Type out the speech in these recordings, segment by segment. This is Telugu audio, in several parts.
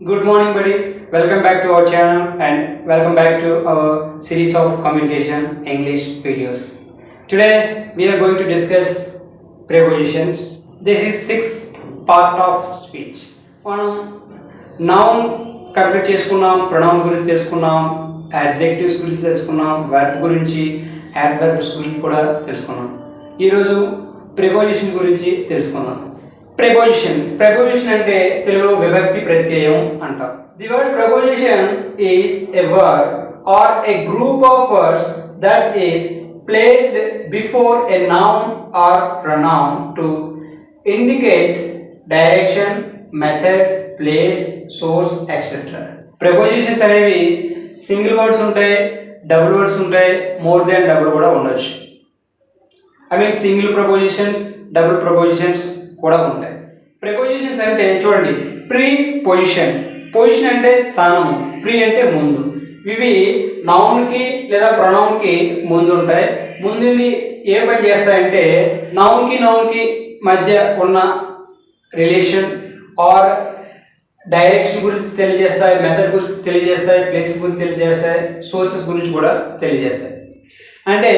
Good morning, buddy. Welcome back to our channel and welcome back to our series of communication English videos. Today we are going to discuss prepositions. This is sixth part of speech. మనం నౌన్ కంప్లీట్ చేసుకున్నాం ప్రొనౌన్ గురించి తెలుసుకున్నాం యాడ్జెక్టివ్స్ గురించి తెలుసుకున్నాం వర్బ్ గురించి యాడ్వర్బ్స్ గురించి కూడా తెలుసుకున్నాం ఈరోజు ప్రిపోజిషన్ గురించి తెలుసుకుందాం ప్రెపోజిషన్ ప్రెపోజిషన్ అంటే తెలుగులో విభక్తి ప్రత్యయం అంటారు the word preposition is a word or a group of words that is placed before a noun or pronoun to indicate direction method place source etcetera prepositions అనేవి సింగిల్ వర్డ్స్ ఉంటాయి డబుల్ వర్డ్స్ ఉంటాయి మోర్ దాన్ డబుల్ కూడా ఉండొచ్చు. I mean single prepositions double prepositions కూడా ఉంటాయి. ప్రిపోజిషన్స్ అంటే చూడండి ప్రీ పొజిషన్ పొజిషన్ అంటే స్థానం ప్రీ అంటే ముందు. ఇవి నౌన్కి లేదా ప్రొనౌన్కి ముందు ఉంటాయి. ముందు ఏ పని చేస్తాయంటే నౌన్కి నౌన్కి మధ్య ఉన్న రిలేషన్ ఆర్ డైరెక్షన్ గురించి తెలియజేస్తాయి మెథడ్ గురించి తెలియజేస్తాయి ప్లేసెస్ గురించి తెలియజేస్తాయి సోర్సెస్ గురించి కూడా తెలియజేస్తాయి. అంటే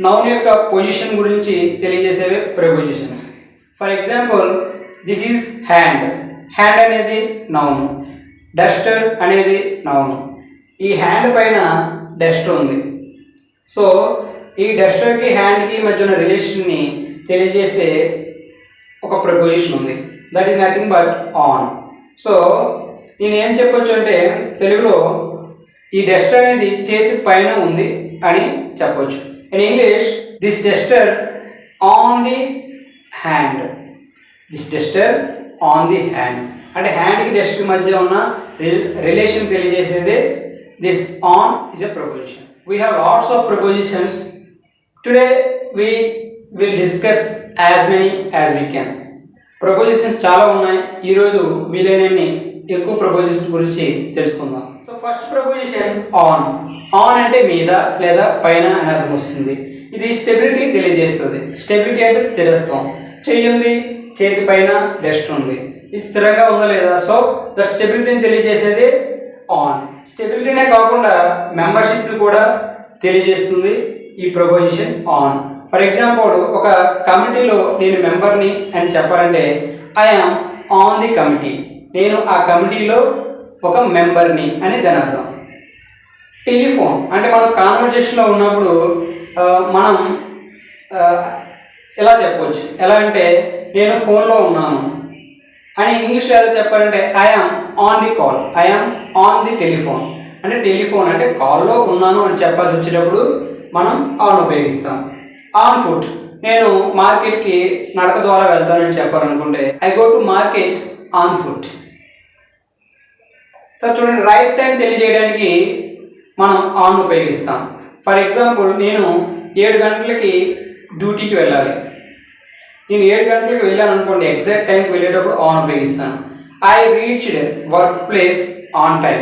నౌన్ యొక్క పొజిషన్ గురించి తెలియజేసేవి prepositions for example this is hand hand అనేది నౌను డస్టర్ అనేది నౌను ఈ హ్యాండ్ పైన డస్ట్ ఉంది. సో ఈ డస్టర్కి హ్యాండ్కి మధ్య ఉన్న రిలేషన్ని తెలియజేసే ఒక ప్రపోజిషన్ ఉంది. That is nothing but on so నేను ఏం చెప్పొచ్చు అంటే తెలుగులో ఈ డస్టర్ అనేది చేతి పైన ఉంది అని చెప్పొచ్చు. In English this duster on the hand this duster on the hand అంటే హ్యాండ్కి డస్ట్ మధ్య ఉన్న రిలేషన్ తెలియజేసేది. This on is a preposition we have lots of prepositions today we will discuss as many as we can prepositions చాలా ఉన్నాయి. ఈరోజు వీలైనన్ని ఎక్కువ ప్రపోజిషన్ గురించి తెలుసుకుందాం. So first preposition on on అంటే మీద లేదా పైన అని అర్థం వస్తుంది. ఇది స్టెబిలిటీ తెలియజేస్తుంది. స్టెబిలిటీ అంటే స్థిరత్వం. చెయ్యి ఉంది చేతి పైన డస్ట్ ఉంది. ఇది స్థిరంగా ఉందా లేదా? సో ద స్టెబిలిటీని తెలియజేసేది ఆన్ స్టెబిలిటీనే కాకుండా మెంబర్షిప్ని కూడా తెలియజేస్తుంది ఈ ప్రపోజిషన్ ఆన్ ఫర్ ఎగ్జాంపుల్ ఒక కమిటీలో నేను మెంబర్ని అని చెప్పాలంటే ఐఆమ్ ఆన్ ది కమిటీ నేను ఆ కమిటీలో ఒక మెంబర్ని అని దాని అర్థం. టెలిఫోన్ అంటే మనం కాన్వర్జేషన్లో ఉన్నప్పుడు uh, మనం uh, ఇలా ఎలా చెప్పవచ్చు ఎలా అంటే నేను ఫోన్లో ఉన్నాను. అని ఇంగ్లీష్లో ఎలా చెప్పాలంటే I am on the call I am on the telephone అంటే టెలిఫోన్ అంటే కాల్లో ఉన్నాను అని చెప్పాల్సి వచ్చేటప్పుడు మనం ఆన్ ఉపయోగిస్తాం. ఆన్ ఫుట్ నేను మార్కెట్కి నడక ద్వారా వెళ్తానని చెప్పాలనుకుంటే I go to market on foot చూడండి రైట్ టైం తెలియజేయడానికి మనం ఆన్ ఉపయోగిస్తాం. ఫర్ ఎగ్జాంపుల్ నేను ఏడు గంటలకి డ్యూటీకి వెళ్ళాలి. నేను ఏడు గంటలకు వెళ్ళాను అనుకోండి ఎగ్జాక్ట్ టైంకి వెళ్ళేటప్పుడు ఆన్ ఉపయోగిస్తాను. I reached work place on time.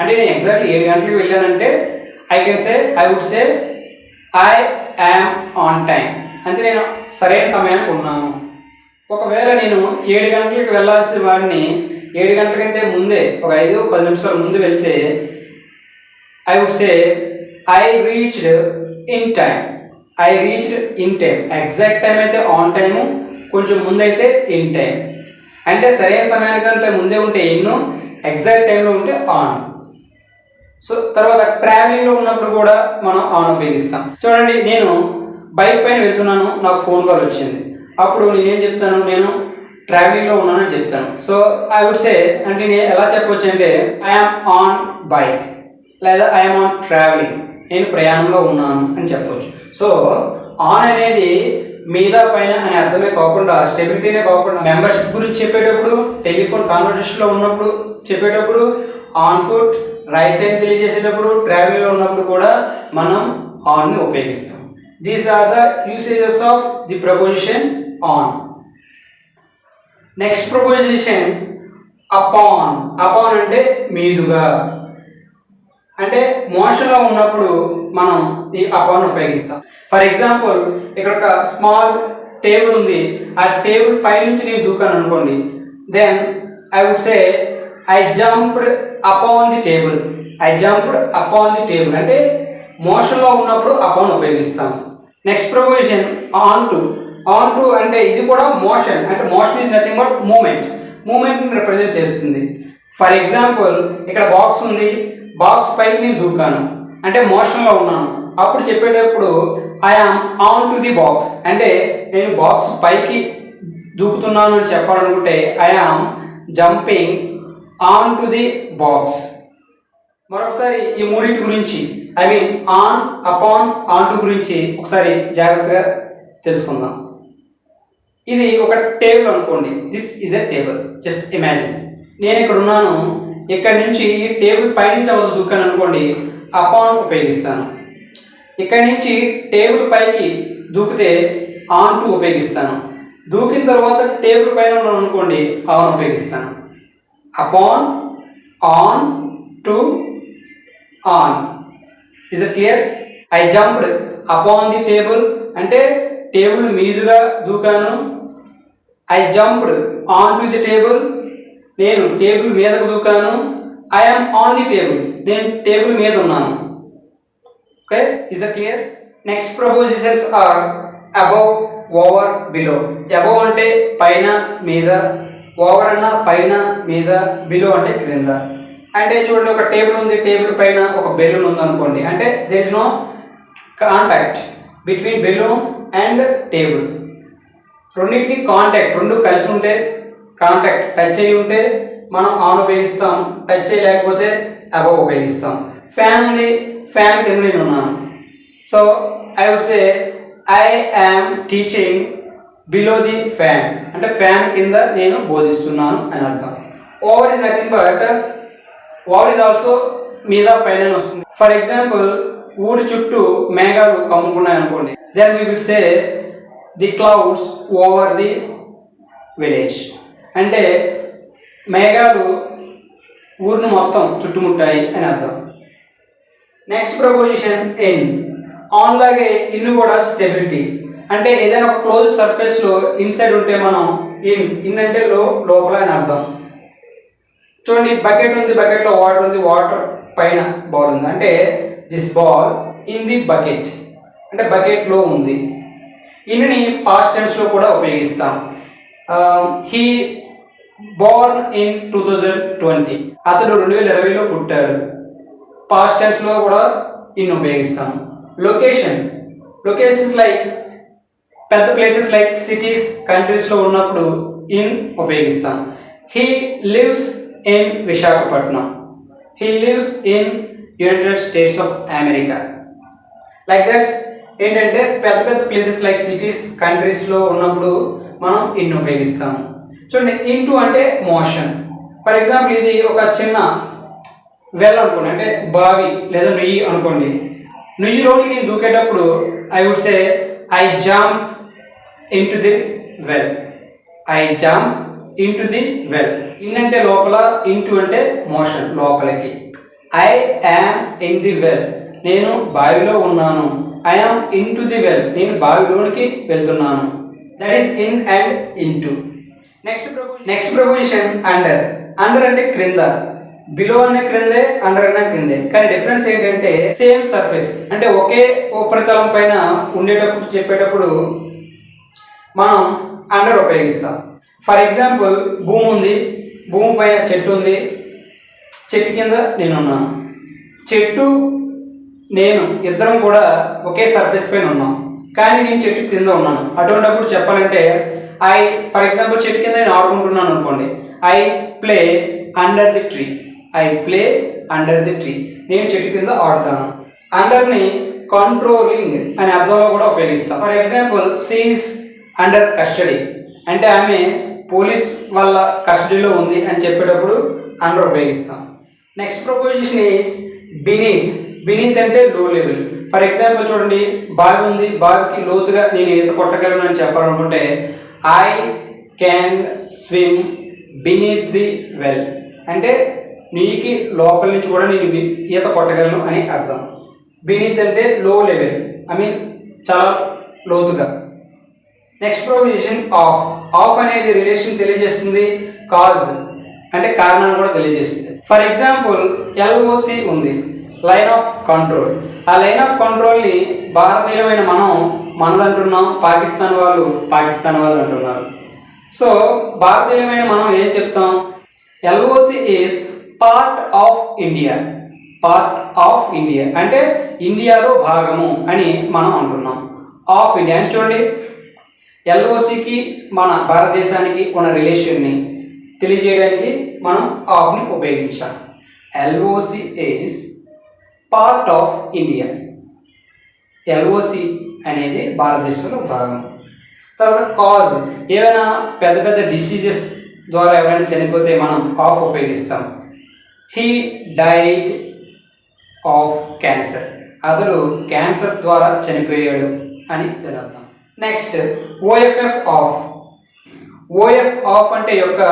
అంటే నేను ఎగ్జాక్ట్ ఏడు గంటలకు వెళ్ళానంటే I can say I would say I am on time. అంటే నేను సరైన సమయానికి ఉన్నాను. ఒకవేళ నేను ఏడు గంటలకు వెళ్ళాల్సిన వాడిని ఏడు గంటల కంటే ముందే ఒక ఐదు పది నిమిషాల ముందు వెళ్తే I would say I reached in time. I reached in time exact time అయితే ఆన్ టైము కొంచెం ముందైతే ఇన్ టైం అంటే సరైన సమయానికంటే ముందే ఉంటే ఇన్ను ఎగ్జాక్ట్ టైంలో ఉంటే ఆన్ సో తర్వాత ట్రావెలింగ్లో ఉన్నప్పుడు కూడా మనం ఆన్ ఉపయోగిస్తాం. చూడండి నేను బైక్ పైన వెళ్తున్నాను నాకు ఫోన్ కాల్ వచ్చింది. అప్పుడు నేనేం చెప్తాను నేను ట్రావెలింగ్లో ఉన్నానని చెప్తాను. సో ఐ వుడ్ సే అంటే నేను ఎలా చెప్పొచ్చు అంటే ఐఎమ్ ఆన్ బైక్ లేదా ఐఎమ్ ఆన్ ట్రావెలింగ్ నేను ప్రయాణంలో ఉన్నాను అని చెప్పవచ్చు సో ఆన్ అనేది మీద పైన అనే అర్థమే కాకుండా స్టెబిలిటీనే కాకుండా మెంబర్షిప్ గురించి చెప్పేటప్పుడు టెలిఫోన్ కాన్వర్సేషన్లో ఉన్నప్పుడు చెప్పేటప్పుడు ఆన్ ఫుట్ రైట్ టైం తెలియజేసేటప్పుడు ట్రావెలింగ్లో ఉన్నప్పుడు కూడా మనం ఆన్ని ఉపయోగిస్తాం. These are the usages of the preposition on next preposition upon upon అంటే మీదుగా. అంటే మోషన్లో ఉన్నప్పుడు మనం ఈ అపాన్ ఉపయోగిస్తాం. ఫర్ ఎగ్జాంపుల్ ఇక్కడ ఒక స్మాల్ టేబుల్ ఉంది. ఆ టేబుల్ పైనుంచి నేను దూకాను అనుకోండి. Then I would say I jumped upon the table I jumped upon the table అంటే మోషన్లో ఉన్నప్పుడు అపాన్ ఉపయోగిస్తాం. Next proposition on to onto అంటే ఇది కూడా మోషన్ అంటే motion is nothing but moment మూమెంట్ని represent చేస్తుంది. ఫర్ ఎగ్జాంపుల్ ఇక్కడ బాక్స్ ఉంది. బాక్స్ పైకి నేను దూకాను. అంటే మోషన్లో ఉన్నాను. అప్పుడు చెప్పేటప్పుడు I am onto the box అంటే నేను బాక్స్ పైకి దూకుతున్నాను అని చెప్పాలనుకుంటే I am jumping onto the box మరొకసారి ఈ మూడింటి గురించి I mean on upon onto గురించి ఒకసారి జాగ్రత్తగా తెలుసుకుందాం. ఇది ఒక టేబుల్ అనుకోండి. This is a table just imagine నేను ఇక్కడ ఉన్నాను. ఇక్కడ నుంచి టేబుల్ పైనుంచి అవతల దూకాను అనుకోండి అపాన్ ఉపయోగిస్తాను. ఇక్కడ నుంచి టేబుల్ పైకి దూకితే ఆన్ టు ఉపయోగిస్తాను. దూకిన తర్వాత టేబుల్ పైన ఉన్నాను అనుకోండి ఆన్ ఉపయోగిస్తాను. Upon onto on. Is it clear I jumped upon the table అంటే టేబుల్ మీదుగా దూకాను. I jumped onto the table నేను టేబుల్ మీదకు దూకాను. ఐఎమ్ ఆన్ ది టేబుల్ నేను టేబుల్ మీద ఉన్నాను. Okay is the clear next prepositions are above over below above అంటే పైన మీద. ఓవర్ అన్న పైన మీద. బిలో అంటే క్రింద. అంటే చూడండి ఒక టేబుల్ ఉంది. టేబుల్ పైన ఒక బెలూన్ ఉంది అనుకోండి అంటే there is no contact between balloon and table రెండింటికి కాంటాక్ట్ రెండు కలిసి ఉంటే కాంటాక్ట్ టచ్ అయి ఉంటే మనం ఆన్ ఉపయోగిస్తాం టచ్ చేయలేకపోతే అబవ్ ఉపయోగిస్తాం. ఫ్యాన్ ఉంది ఫ్యాన్ కింద నేను ఉన్నాను. So I would say I am teaching below the fan అంటే ఫ్యాన్ కింద నేను బోధిస్తున్నాను అని అర్థం. Over is nothing but over is also మీద పైన వస్తుంది. ఫర్ ఎగ్జాంపుల్ ఊరి చుట్టూ మేఘాలు కమ్ముకున్నాయి అనుకోండి. Then we would say the clouds over the village అంటే మేఘాలు ఊరిని మొత్తం చుట్టుముట్టాయి అని అర్థం. నెక్స్ట్ ప్రపోజిషన్ ఎన్ ఆన్ లాగే ఇన్ కూడా స్టెబిలిటీ అంటే ఏదైనా ఒక క్లోజ్ సర్ఫేస్లో ఇన్సైడ్ ఉంటే మనం ఇన్ ఇన్ అంటే లో లోపల అని అర్థం. చూడండి బకెట్ ఉంది బకెట్లో వాటర్ ఉంది వాటర్ పైన బాల్ ఉంది. అంటే this ball in the bucket అంటే బకెట్లో ఉంది. ఇన్ని పాస్ట్ టెన్స్లో కూడా ఉపయోగిస్తాం. He born in two thousand twenty అతడు రెండు వేల ఇరవైలో పుట్టాడు. పాస్ట్ టెన్స్లో కూడా ఇన్ ఉపయోగిస్తాను లొకేషన్ లొకేషన్స్ లైక్ పెద్ద ప్లేసెస్ లైక్ సిటీస్ కంట్రీస్లో ఉన్నప్పుడు ఇన్ ఉపయోగిస్తాం. He lives in Visakhapatnam he lives in United States of America like that ఏంటంటే పెద్ద పెద్ద ప్లేసెస్ లైక్ సిటీస్ కంట్రీస్లో ఉన్నప్పుడు మనం ఇన్ ఉపయోగిస్తాము. చూడండి ఇంటూ అంటే మోషన్ ఫర్ ఎగ్జాంపుల్ ఇది ఒక చిన్న వెల్ అనుకోండి అంటే బావి లేదా నుయ్యి అనుకోండి. నుయ్యిలోని నేను దూకేటప్పుడు I would say I jump into the well I jump into the well in అంటే లోపల ఇంటూ అంటే మోషన్ లోపలికి. I am in the well నేను బావిలో ఉన్నాను. I am into the well నేను బావిలోనికి వెళ్తున్నాను. That is in and into next next proposition under under అంటే క్రింద. బిలో అనే క్రిందే అండర్ అనే క్రిందే. కానీ డిఫరెన్స్ ఏంటంటే సేమ్ సర్ఫేస్ అంటే ఒకే ఉపరితలం పైన ఉండేటప్పుడు చెప్పేటప్పుడు మనం అండర్ ఉపయోగిస్తాం. ఫర్ ఎగ్జాంపుల్ భూమి ఉంది. భూమి పైన చెట్టు ఉంది. చెట్టు కింద నేను ఉన్నాను చెట్టు నేను ఇద్దరం కూడా ఒకే సర్ఫేస్ పైన ఉన్నాం. కానీ నేను చెట్టు కింద ఉన్నాను. అటువంటిప్పుడు చెప్పాలంటే ఐ ఫర్ ఎగ్జాంపుల్ చెట్టు కింద నేను ఆడుకుంటున్నాను అనుకోండి. I play under the tree I play under the tree నేను చెట్టు కింద ఆడుతాను. అండర్ని కంట్రోలింగ్ అనే అర్థంలో కూడా ఉపయోగిస్తాం. For example she's under custody అంటే ఆమె పోలీస్ వాళ్ళ కస్టడీలో ఉంది అని చెప్పేటప్పుడు అండర్ ఉపయోగిస్తాం. Next preposition is beneath beneath అంటే లో లెవెల్ ఫర్ ఎగ్జాంపుల్ చూడండి బావి ఉంది బావికి లోతుగా నేను ఈత కొట్టగలను అని చెప్పాలనుకుంటే I can swim beneath the well అంటే నీకి లోపల నుంచి కూడా నేను ఈత కొట్టగలను అని అర్థం. బినీత్ అంటే లో లెవెల్ ఐ మీన్ చాలా లోతుగా. నెక్స్ట్ ప్రొవిజన్ ఆఫ్ ఆఫ్ అనేది రిలేషన్ తెలియజేస్తుంది కాజ్ అంటే కారణాన్ని కూడా తెలియజేస్తుంది. ఫర్ ఎగ్జాంపుల్ ఎల్ఓసి ఉంది. Line of control. ఆ లైన్ ఆఫ్ కంట్రోల్ని భారతీయమైన మనం మనదంటున్నాం పాకిస్తాన్ వాళ్ళు పాకిస్తాన్ వాళ్ళు అంటున్నారు. సో భారతీయమైన మనం ఏం చెప్తాం? LOC is part of India part of India అంటే ఇండియాలో భాగము అని మనం అంటున్నాం. ఆఫ్ ఇండియా అంటే చూడండి ఎల్ఓసికి మన భారతదేశానికి ఉన్న రిలేషన్ని తెలియజేయడానికి మనం ఆఫ్ని ఉపయోగించాం. LOC is part of India LOC అనేది భారతదేశంలో భాగం. తర్వాత కాజ్ ఏవైనా పెద్ద పెద్ద డిసీజెస్ ద్వారా ఎవరైనా చనిపోతే మనం ఆఫ్ ఉపయోగిస్తాం. హీ డైట్ ఆఫ్ క్యాన్సర్ అతడు క్యాన్సర్ ద్వారా చనిపోయాడు అని తెలుద్దాం next OFF off OF of అంటే యొక్క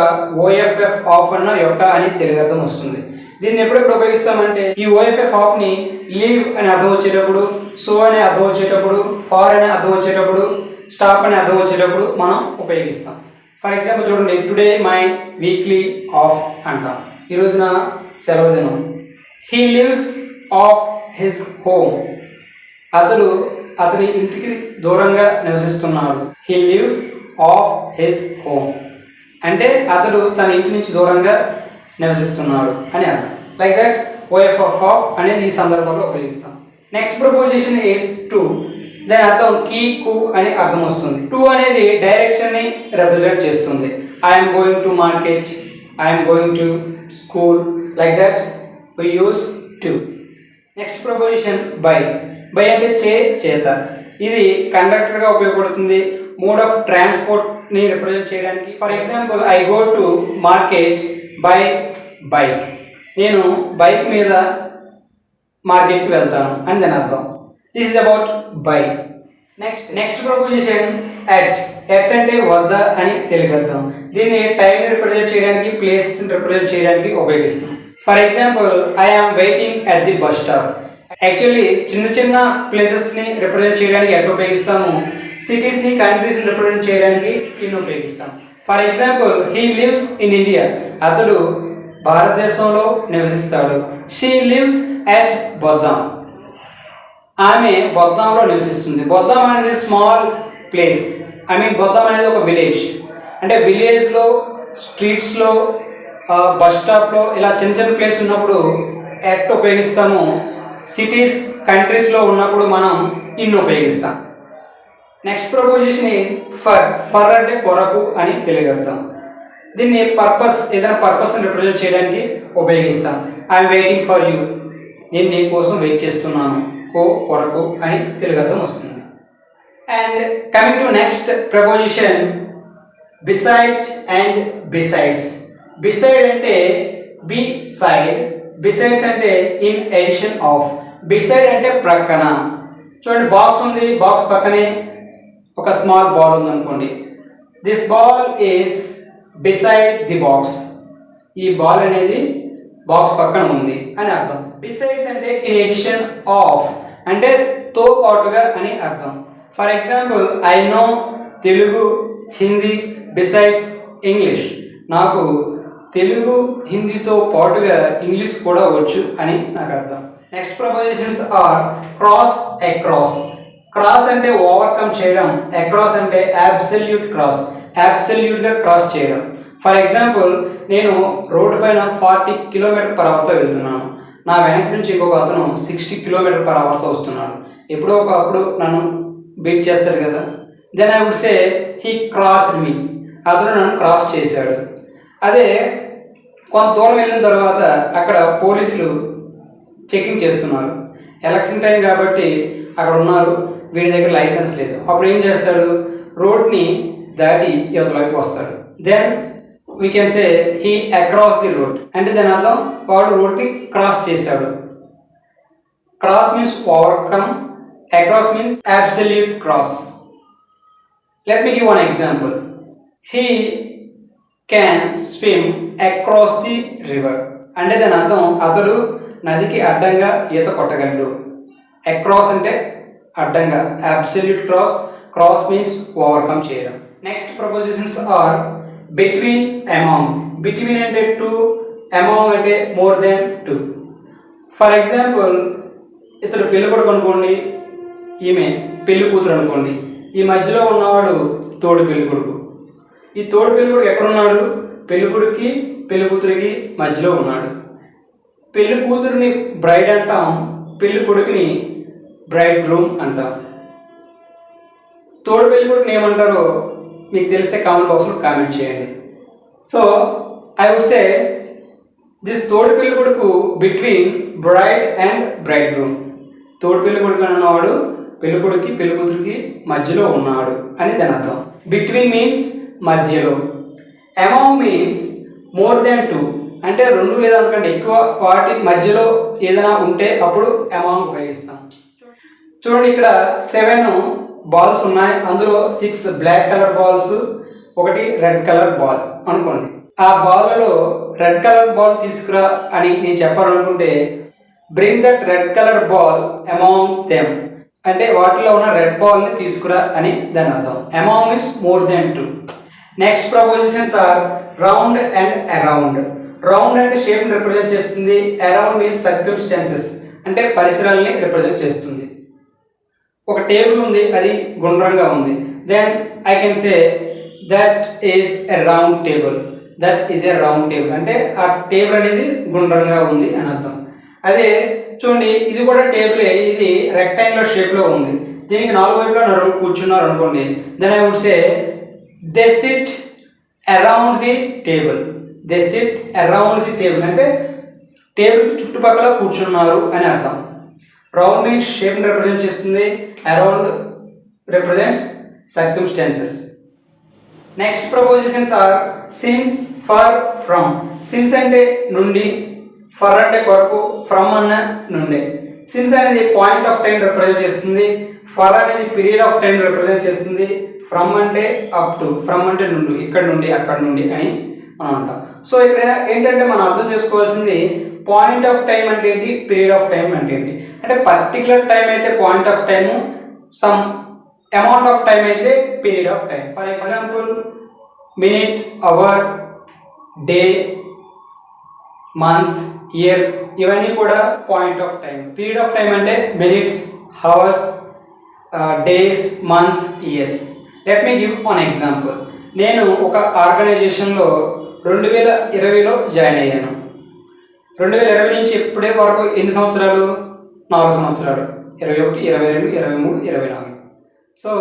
ఓఎఫ్ఎఫ్ ఆఫ్ అన్న యొక్క అని తెలుగు అర్థం వస్తుంది. దీన్ని ఎప్పుడెప్పుడు ఉపయోగిస్తామంటే ఈ ఓఎఫ్ఎఫ్ ఆఫ్ని లీవ్ అని అర్థం వచ్చేటప్పుడు సో అనే అర్థం వచ్చేటప్పుడు ఫార్ అనే అర్థం వచ్చేటప్పుడు స్టాప్ అనే అర్థం వచ్చేటప్పుడు మనం ఉపయోగిస్తాం. ఫర్ ఎగ్జాంపుల్ చూడండి టుడే మై వీక్లీ ఆఫ్ అంటాం. ఈ రోజున సెలవు దినం. He lives off his home. అతడు అతని ఇంటికి దూరంగా నివసిస్తున్నాడు. He lives off his home. అంటే అతడు తన ఇంటి నుంచి దూరంగా నివసిస్తున్నాడు అని అర్థం. Like that OF off off అనేది ఈ సందర్భంలో ఉపయోగిస్తాం. నెక్స్ట్ ప్రపోజిషన్ ఈస్ టు దాని అర్థం కీ కు అని అర్థం వస్తుంది. టు అనేది డైరెక్షన్ని రిప్రజెంట్ చేస్తుంది. I'm going to market I'm going to school like that we use to next preposition by by అంటే చే చేత. ఇది కండక్టర్గా ఉపయోగపడుతుంది. మోడ్ ఆఫ్ ట్రాన్స్పోర్ట్ని రిప్రజెంట్ చేయడానికి. For example I go to market by bike. నేను బైక్ మీద మార్కెట్కి వెళ్తాను అని దాని అర్థం. This is about by next next preposition at at అంటే వద్ద అని తెలుగు దీన్ని టైం రిప్రజెంట్ చేయడానికి ప్లేస్ రిప్రజెంట్ చేయడానికి ఉపయోగిస్తాం. For example I am waiting at the bus stop actually చిన్న చిన్న ప్లేసెస్ని రిప్రజెంట్ చేయడానికి ఎట్ ఉపయోగిస్తాము? సిటీస్ని కంట్రీస్ని రిప్రజెంట్ చేయడానికి ఇన్ ఉపయోగిస్తాము for example he lives in India అతడు భారతదేశంలో నివసిస్తాడు. షీ లివ్స్ అట్ బొద్దాం ఆమె బొద్దాంలో నివసిస్తుంది. బొద్దాం అనేది small place I mean Boddam అనేది ఒక విలేజ్ అంటే విలేజ్లో స్ట్రీట్స్లో బస్ స్టాప్లో ఇలా చిన్న చిన్న ప్లేస్ ఉన్నప్పుడు ఎట్ ఉపయోగిస్తాము. సిటీస్ కంట్రీస్లో ఉన్నప్పుడు మనం ఇన్ ఉపయోగిస్తాం. Next preposition is for for అంటే కొరకు అని తెలియగలుగుతాం దీన్ని పర్పస్ ఏదైనా పర్పస్ని రిప్రజెంట్ చేయడానికి ఉపయోగిస్తాం. ఐఎమ్ వెయిటింగ్ ఫర్ యూ నేను నీ కోసం వెయిట్ చేస్తున్నాను. కో కొరకు అని తెలుగర్థం వస్తుంది. And coming to next preposition beside and besides beside అంటే బి సైడ్ బిసైడ్స్ అంటే ఇన్ ఎడిషన్ ఆఫ్ బిసైడ్ అంటే ప్రక్కన. చూడండి బాక్స్ ఉంది బాక్స్ పక్కనే ఒక స్మాల్ బాల్ ఉంది అనుకోండి this ball is beside the box ఈ బాల్ అనేది బాక్స్ పక్కన ఉంది అని అర్థం. బిసైడ్స్ అంటే ఇన్ ఎడిషన్ ఆఫ్ అంటే తో పాటుగా అని అర్థం. For example I know Telugu Hindi besides English నాకు తెలుగు హిందీతో పాటుగా ఇంగ్లీష్ కూడా వచ్చు అని నాకు అర్థం. Next prepositions are cross across cross అంటే ఓవర్కమ్ చేయడం అక్రాస్ అంటే అబ్సల్యూట్ క్రాస్ అబ్సల్యూట్గా క్రాస్ చేయడం. ఫర్ ఎగ్జాంపుల్ నేను రోడ్డు పైన ఫార్టీ కిలోమీటర్ పర్ అవర్తో వెళ్తున్నాను. నా వెనక నుంచి ఇంకొక అతను సిక్స్టీ కిలోమీటర్ పర్ అవర్తో వస్తున్నాడు. ఎప్పుడో ఒకప్పుడు నన్ను బీట్ చేస్తాడు కదా. Then I would say he cross me అతను నన్ను క్రాస్ చేశాడు. అదే కొంత దూరం వెళ్ళిన తర్వాత అక్కడ పోలీసులు చెకింగ్ చేస్తున్నారు. ఎలక్షన్ టైం కాబట్టి అక్కడ ఉన్నారు. వీడి దగ్గర లైసెన్స్ లేదు. అప్పుడు ఏం చేస్తాడు? రోడ్ని దాటి యువత వస్తాడు. Then we can say he across the road అంటే దాని అర్థం వాడు రోడ్ని క్రాస్ చేశాడు. Cross means overcome across means absolute cross let me give one example he can swim across the river అంటే దాని అర్థం అతడు నదికి అడ్డంగా ఈత కొట్టగలడు. అక్రాస్ అంటే అడ్డంగా. Absolute cross cross means overcome చేయడం. Next prepositions are between among between అంటే టూ అమాంగ్ అంటే more than two for example ఇతడు పెళ్ళి కొడుకు అనుకోండి ఈమె పెళ్ళి కూతురు అనుకోండి ఈ మధ్యలో ఉన్నవాడు తోడు పెళ్ళి కొడుకు. ఈ తోడు పెళ్ళి కొడుకు ఎక్కడున్నాడు? పెళ్ళి కొడుకుకి పెళ్ళి కూతురికి మధ్యలో ఉన్నాడు. పెళ్ళి కూతురిని బ్రైడ్ అంటాం పెళ్ళి కొడుకుని బ్రైడ్ గ్రూమ్ అంటాం. తోడు పెళ్ళి కొడుకుని ఏమంటారో మీకు తెలిస్తే కామెంట్ బాక్స్లో కామెంట్ చేయండి. So I would say this తోడు పెళ్ళి కొడుకు between bride and bridegroom తోడు పెళ్ళి కొడుకు అన్నవాడు పెళ్ళి కొడుకుకి పెళ్ళి కూతురికి మధ్యలో ఉన్నాడు అని దాని అర్థం. బిట్వీన్ మీన్స్ మధ్యలో. Amount means more than two అంటే రెండు లేదా అనుకంటే ఎక్కువ వాటి మధ్యలో ఏదైనా ఉంటే అప్పుడు అమౌంట్ ఉపయోగిస్తాం. చూడండి ఇక్కడ సెవెన్ బాల్స్ ఉన్నాయి. అందులో సిక్స్ బ్లాక్ కలర్ బాల్స్ ఒకటి రెడ్ కలర్ బాల్ అనుకోండి. ఆ బాల్లో రెడ్ కలర్ బాల్ తీసుకురా అని నేను చెప్పాలనుకుంటే bring that red colour ball among them అంటే వాటిలో ఉన్న రెడ్ బాల్ని తీసుకురా అని దాని అర్థం. Among means more than two next prepositions are round and around round అంటే షేప్ని రిప్రజెంట్ చేస్తుంది. అరౌండ్ మీన్స్ సర్క్యూమ్స్టాన్సెస్ అంటే పరిసరాల్ని రిప్రజెంట్ చేస్తుంది. ఒక టేబుల్ ఉంది అది గుండ్రంగా ఉంది. Then I can say that is a round table that is a round table అంటే ఆ టేబుల్ అనేది గుండ్రంగా ఉంది అని అర్థం. అదే చూడండి ఇది కూడా టేబులే ఇది రెక్టాంగులర్ షేప్లో ఉంది. దీనికి నాలుగు వైపులా నలుగురు కూర్చున్నారు అనుకోండి then I would say they sit around the table they sit around the table అంటే టేబుల్ చుట్టుపక్కల కూర్చున్నారు అని అర్థం. రౌండ్ షేప్ రిప్రజెంట్ చేస్తుంది. Around represents circumstances next prepositions are since for from since అంటే నుండి ఫర్ అంటే కొరకు ఫ్రమ్ అన్న నుండి. సిన్స్ అనేది పాయింట్ ఆఫ్ టైం రిప్రజెంట్ చేస్తుంది. ఫర్ అనేది పీరియడ్ ఆఫ్ టైం రిప్రజెంట్ చేస్తుంది. ఫ్రమ్ అంటే అప్ టు ఫ్రమ్ అంటే నుండి ఇక్కడ నుండి అక్కడ నుండి అని మనం అంటాం. సో ఇక్కడ ఏంటంటే మనం అర్థం చేసుకోవాల్సింది పాయింట్ ఆఫ్ టైం అంటే ఏంటి? పీరియడ్ ఆఫ్ టైం అంటే ఏంటి? అంటే పర్టికులర్ టైం అయితే point of time some amount of time అయితే period of time for example minute hour day month year ఇవన్నీ కూడా point of time period of time అంటే minutes hours days months years let me give one example నేను ఒక ఆర్గనైజేషన్లో రెండు వేల ఇరవైలో జాయిన్ అయ్యాను. రెండు వేల ఇరవై నుంచి ఇప్పుడే వరకు ఎన్ని సంవత్సరాలు? నాలుగు సంవత్సరాలు. ఇరవై ఒకటి ఇరవై రెండు ఇరవై మూడు ఇరవై నాలుగు. సో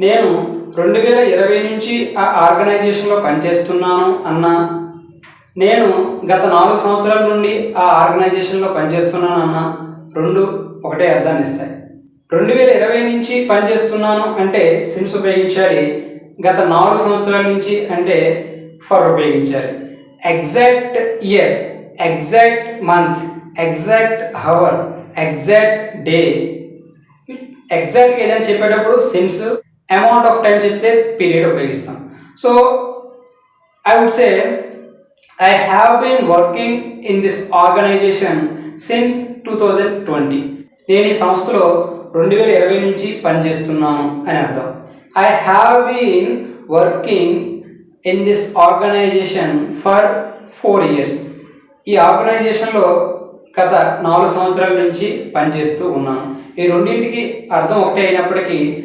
నేను రెండు వేల ఇరవై నుంచి ఆ ఆర్గనైజేషన్లో పనిచేస్తున్నాను అన్న నేను గత నాలుగు సంవత్సరాల నుండి ఆ ఆర్గనైజేషన్లో పనిచేస్తున్నాను అన్న రెండు ఒకటే అర్థాన్ని ఇస్తాయి. రెండు వేల ఇరవై నుంచి పనిచేస్తున్నాను అంటే సిమ్స్ ఉపయోగించాలి. గత నాలుగు సంవత్సరాల నుంచి అంటే ఫర్ ఉపయోగించాలి. Exact year exact month exact hour exact day exact ఏదైనా చెప్పేటప్పుడు సిమ్స్ అమౌంట్ ఆఫ్ టైం చెప్తే పీరియడ్ ఉపయోగిస్తాం. So I would say I have been working in this organization since two thousand twenty నేను ఈ సంస్థలో రెండు వేల ఇరవై నుంచి పనిచేస్తున్నాను అని అర్థం. I have been working in this organization for four years ఈ ఆర్గనైజేషన్లో గత నాలుగు సంవత్సరాల నుంచి పనిచేస్తూ ఉన్నాను. ఈ రెండింటికి అర్థం ఒకటే అయినప్పటికీ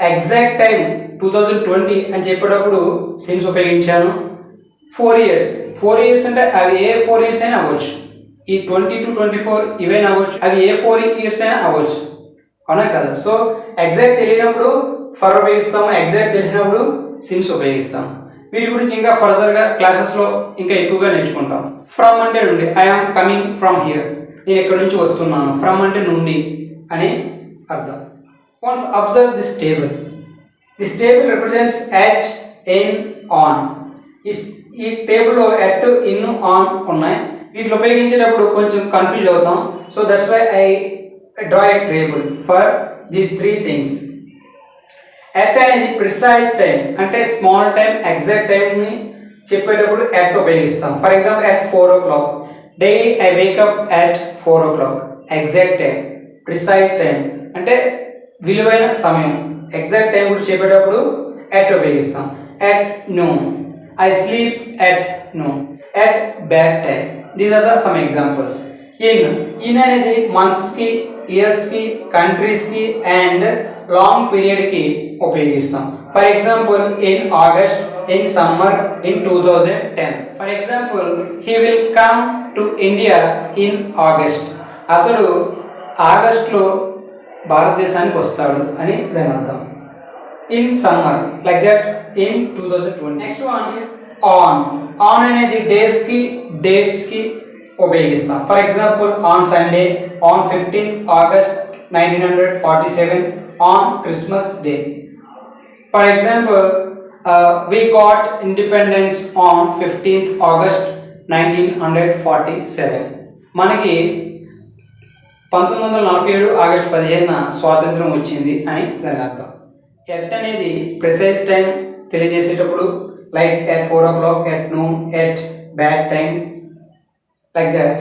exact time two thousand twenty అని చెప్పేటప్పుడు సిన్స్ ఉపయోగించాను. Four years. ఫోర్ ఇయర్స్ అంటే అవి ఏ ఫోర్ ఇయర్స్ అయినా అవ్వచ్చు. ఈ ట్వంటీ టు ట్వంటీ ఫోర్ ఇవైనా అవ్వచ్చు. అవి ఏ ఫోర్ ఇయర్స్ అయినా అవ్వచ్చు. అవునా కదా? సో ఎగ్జాక్ట్ తెలియనప్పుడు ఫర్ ఉపయోగిస్తాము ఎగ్జాక్ట్ తెలిసినప్పుడు సిమ్స్ ఉపయోగిస్తాం వీటి గురించి ఇంకా ఫర్దర్గా క్లాసెస్లో ఇంకా ఎక్కువగా నేర్చుకుంటాం. ఫ్రమ్ అంటే నుండి ఐఆమ్ కమింగ్ ఫ్రమ్ హియర్ నేను ఎక్కడి నుంచి వస్తున్నాను? ఫ్రమ్ అంటే నుండి అని అర్థం. Once observe this table this table represents at in on ఈ ఈ టేబుల్లో ఎట్ ఇన్ ఆన్ ఉన్నాయి. వీటిని ఉపయోగించేటప్పుడు కొంచెం కన్ఫ్యూజ్ అవుతాం. So that's why I draw a table for these three things at అనేది ప్రిసైజ్ టైం అంటే స్మాల్ టైం ఎగ్జాక్ట్ టైంని చెప్పేటప్పుడు ఎట్ ఉపయోగిస్తాం. For example at four o'clock daily I wake up at four o'clock exact time precise time అంటే విలువైన సమయం. ఎగ్జాక్ట్ టైం గురించి చెప్పేటప్పుడు ఎట్ ఉపయోగిస్తాం. At noon I sleep at no at bedtime these are the some examples In in అనేది మంత్స్కి ఇయర్స్కి కంట్రీస్కి అండ్ లాంగ్ పీరియడ్కి ఉపయోగిస్తాం. For example in August in summer in two thousand ten for example he will come to India in August అతడు ఆగస్ట్లో భారతదేశానికి వస్తాడు అని దాని అర్థం. In summer like that in two thousand twenty next one on on అనేది డేస్కి డేట్స్కి ఉపయోగిస్తాం for example on Sunday on fifteenth August nineteen hundred forty seven on Christmas Day for example we got independence on fifteenth August nineteen hundred forty seven మనకి పంతొమ్మిది వందల నలభై ఏడు ఆగస్టు పదిహేనున స్వాతంత్రం వచ్చింది అని దాని అర్థం. ఎట్ అనేది precise time తెలియజేసేటప్పుడు like at four o'clock at noon at bedtime like that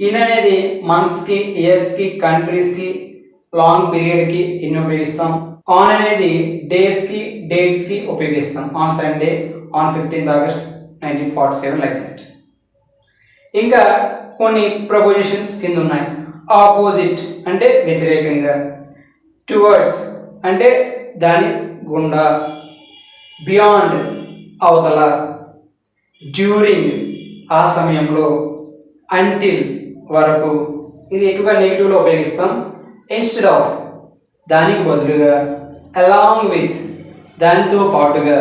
in అనేది మంత్స్కి ఇయర్స్కి కంట్రీస్కి లాంగ్ పీరియడ్కి ఇన్ని ఉపయోగిస్తాం? ఆన్ అనేది డేస్కి డేట్స్కి ఉపయోగిస్తాం. On Sunday on fifteenth August nineteen forty seven like that ఇంకా కొన్ని ప్రపోజిషన్స్ కింద ఉన్నాయి. ఆపోజిట్ అంటే వ్యతిరేకంగా. టువర్డ్స్ అంటే దాని గుండా. బియాండ్ అవతల. డ్యూరింగ్ ఆ సమయంలో. అంటిల్ వరకు. ఇది ఎక్కువగా నెగిటివ్లో ఉపయోగిస్తాం. ఇన్స్టెడ్ ఆఫ్ దానికి బదులుగా అలాంగ్ విత్ దానితో పాటుగా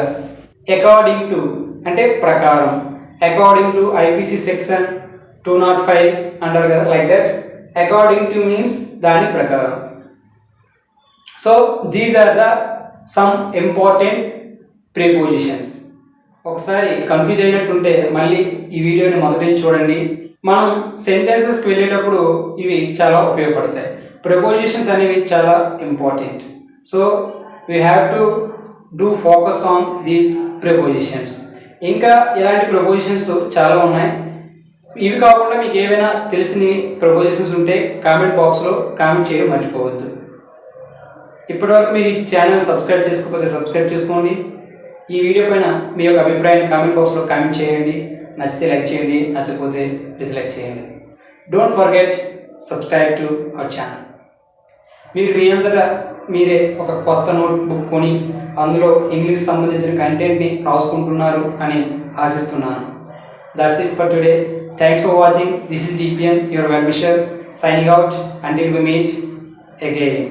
అకార్డింగ్ టు అంటే ప్రకారం according to IPC section two not five అంటారు కదా like that according to means దాని ప్రకారం. So these are the some important prepositions ఒకసారి కన్ఫ్యూజ్ అయినట్టుంటే మళ్ళీ ఈ వీడియోని మొదటి చూడండి. మనం సెంటెన్సెస్కి వెళ్ళేటప్పుడు ఇవి చాలా ఉపయోగపడతాయి. ప్రపోజిషన్స్ అనేవి చాలా important so we have to do focus on these prepositions ఇంకా ఇలాంటి ప్రపోజిషన్స్ చాలా ఉన్నాయి. ఇవి కాకుండా మీకు ఏవైనా తెలిసిన ప్రపోజిషన్స్ ఉంటే కామెంట్ బాక్స్లో కామెంట్ చేయడం మర్చిపోవద్దు. ఇప్పటివరకు మీరు ఈ ఛానల్ సబ్స్క్రైబ్ చేసుకోకపోతే సబ్స్క్రైబ్ చేసుకోండి. ఈ వీడియో పైన మీ యొక్క అభిప్రాయాన్ని కామెంట్ బాక్స్లో కామెంట్ చేయండి. నచ్చితే లైక్ చేయండి. నచ్చకపోతే డిస్లైక్ చేయండి. Don't forget subscribe to our channel మీరు మీ అంతటా మీరే ఒక కొత్త నోట్ బుక్ కొని అందులో ఇంగ్లీష్ సంబంధించిన కంటెంట్ని రాసుకుంటున్నారు అని ఆశిస్తున్నాను. That's it for today thanks for watching this is DPN your well wisher signing out until we meet again